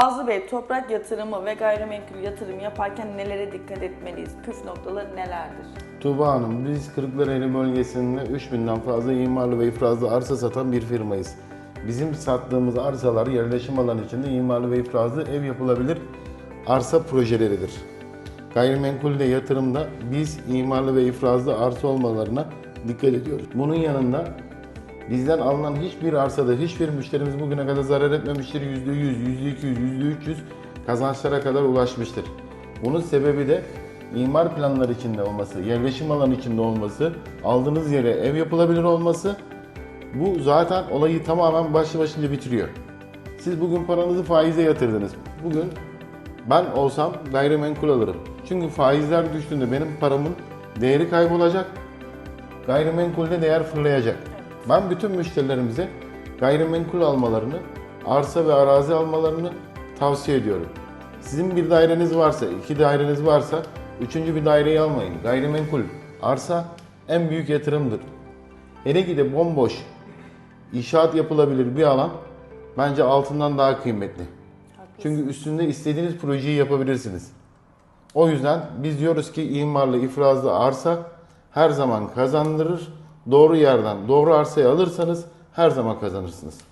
Fazlı Bey, toprak yatırımı ve gayrimenkul yatırım yaparken nelere dikkat etmeliyiz? Püf noktaları nelerdir? Tuğba Hanım, biz Kırklareli bölgesinde 3000'den fazla imarlı ve ifrazlı arsa satan bir firmayız. Bizim sattığımız arsalar yerleşim alanı içinde imarlı ve ifrazlı ev yapılabilir arsa projeleridir. Gayrimenkulde yatırımda biz imarlı ve ifrazlı arsa olmalarına dikkat ediyoruz. Bunun yanında bizden alınan hiçbir arsada hiçbir müşterimiz bugüne kadar zarar etmemiştir. %100, %200, %300 kazançlara kadar ulaşmıştır. Bunun sebebi de imar planları içinde olması, yerleşim alanı içinde olması, aldığınız yere ev yapılabilir olması bu zaten olayı tamamen başlı başına bitiriyor. Siz bugün paranızı faize yatırdınız. Bugün ben olsam gayrimenkul alırım. Çünkü faizler düştüğünde benim paramın değeri kaybolacak. Gayrimenkulde değer fırlayacak. Ben bütün müşterilerimize gayrimenkul almalarını, arsa ve arazi almalarını tavsiye ediyorum. Sizin bir daireniz varsa, iki daireniz varsa, üçüncü bir daireyi almayın. Gayrimenkul, arsa en büyük yatırımdır. Hele ki de bomboş, inşaat yapılabilir bir alan bence altından daha kıymetli. Çünkü üstünde istediğiniz projeyi yapabilirsiniz. O yüzden biz diyoruz ki imarlı, ifrazlı arsa her zaman kazandırır. Doğru yerden doğru arsayı alırsanız her zaman kazanırsınız.